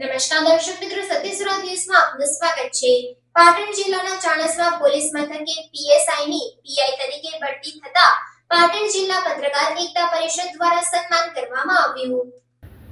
નમસ્કાર, દર્શક મિત્રો સત્યસુરા ન્યૂઝમાં આપનું સ્વાગત છે. પાટણ જિલ્લાના ચાણસ્મા પોલીસ મથકે પીએસઆઈ ની પીઆઈ તરીકે ભરતી થતા પાટણ જિલ્લા પત્રકાર એકતા પરિષદ દ્વારા સન્માન કરવામાં આવ્યું.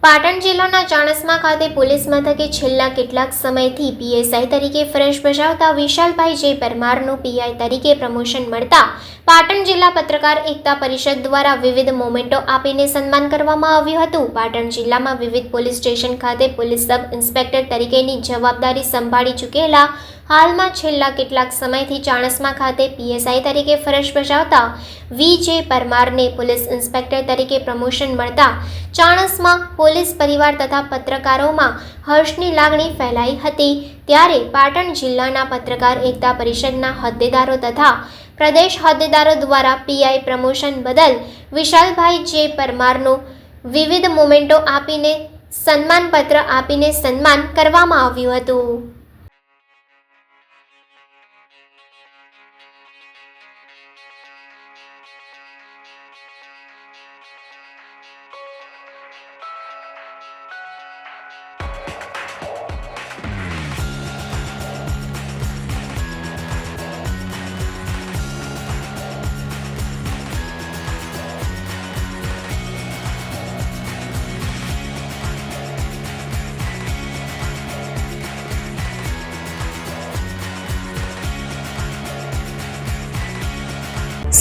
પાટણ જિલ્લાના ચાણસ્મા ખાતે પોલીસ મથકે છેલ્લા કેટલાક સમયથી પીએસઆઈ તરીકે ફરજ બજાવતા વિશાલભાઈ જે પરમારનું પીઆઈ તરીકે પ્રમોશન મળતા પાટણ જિલ્લા પત્રકાર એકતા પરિષદ દ્વારા વિવિધ મોમેન્ટો આપીને સન્માન કરવામાં આવ્યું હતું. પાટણ જિલ્લામાં વિવિધ પોલીસ સ્ટેશન ખાતે પોલીસ સબ ઇન્સ્પેક્ટર તરીકેની જવાબદારી સંભાળી ચૂકેલા હાલમાં છેલ્લા કેટલાક સમયથી ચાણસ્મા ખાતે પીએસઆઈ તરીકે ફરજ બજાવતા વી જે પરમારને પોલીસ ઇન્સ્પેક્ટર તરીકે પ્રમોશન મળતા ચાણસ્મા પોલીસ પરિવાર તથા પત્રકારોમાં હર્ષની લાગણી ફેલાઈ હતી. ત્યારે પાટણ જિલ્લાના પત્રકાર એકતા પરિષદના હોદ્દેદારો તથા પ્રદેશ હોદ્દેદારો દ્વારા પીઆઈ પ્રમોશન બદલ વિશાલભાઈ જે પરમારનું વિવિધ મોમેન્ટો આપીને સન્માનપત્ર આપીને સન્માન કરવામાં આવ્યું હતું.